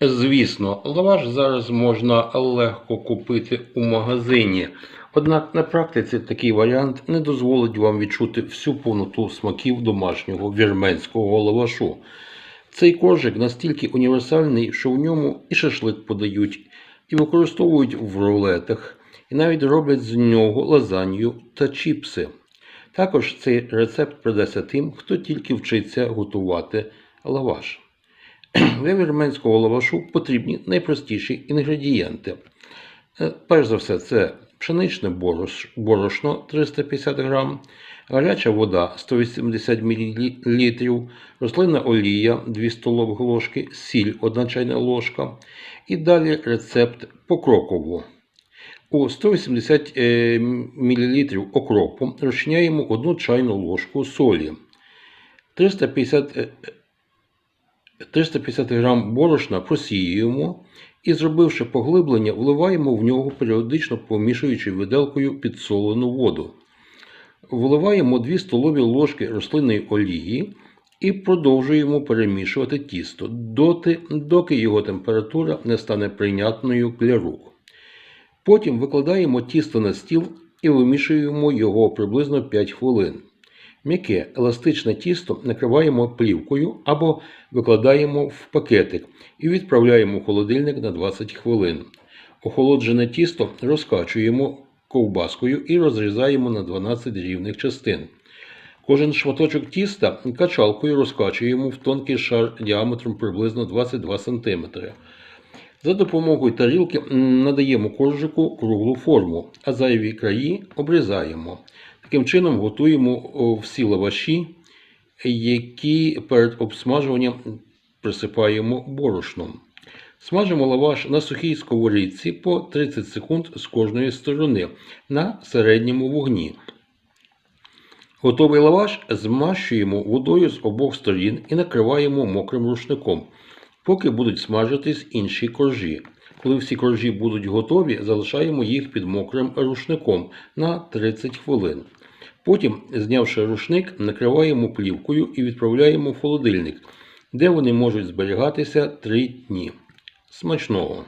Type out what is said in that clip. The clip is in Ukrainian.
Звісно, лаваш зараз можна легко купити у магазині. Однак на практиці такий варіант не дозволить вам відчути всю повноту смаків домашнього вірменського лавашу. Цей коржик настільки універсальний, що в ньому і шашлик подають, і використовують в рулетах, і навіть роблять з нього лазанью та чіпси. Також цей рецепт придасться тим, хто тільки вчиться готувати лаваш. Для вірменського лавашу потрібні найпростіші інгредієнти. Е, Перш за все, це пшеничне борошно 350 г, гаряча вода 180 мл, рослинна олія 2 столових ложки, сіль 1 чайна ложка. І далі рецепт покроково. У 180 е, мл окропу розчиняємо 1 чайну ложку солі. 350 е, 350 г борошна просіюємо і, зробивши поглиблення, вливаємо в нього періодично помішуючи виделкою підсолену воду. Вливаємо 2 столові ложки рослинної олії і продовжуємо перемішувати тісто доти, доки його температура не стане прийнятною для рук. Потім викладаємо тісто на стіл і вимішуємо його приблизно 5 хвилин. М'яке еластичне тісто накриваємо плівкою або викладаємо в пакетик і відправляємо в холодильник на 20 хвилин. Охолоджене тісто розкачуємо ковбаскою і розрізаємо на 12 рівних частин. Кожен шматочок тіста качалкою розкачуємо в тонкий шар діаметром приблизно 22 см. За допомогою тарілки надаємо коржику круглу форму, а зайві краї обрізаємо. Таким чином готуємо всі лаваші, які перед обсмажуванням присипаємо борошном. Смажимо лаваш на сухій сковорідці по 30 секунд з кожної сторони на середньому вогні. Готовий лаваш змащуємо водою з обох сторін і накриваємо мокрим рушником, поки будуть смажитись інші коржі. Коли всі коржі будуть готові, залишаємо їх під мокрим рушником на 30 хвилин. Потім, знявши рушник, накриваємо плівкою і відправляємо в холодильник, де вони можуть зберігатися 3 дні. Смачного!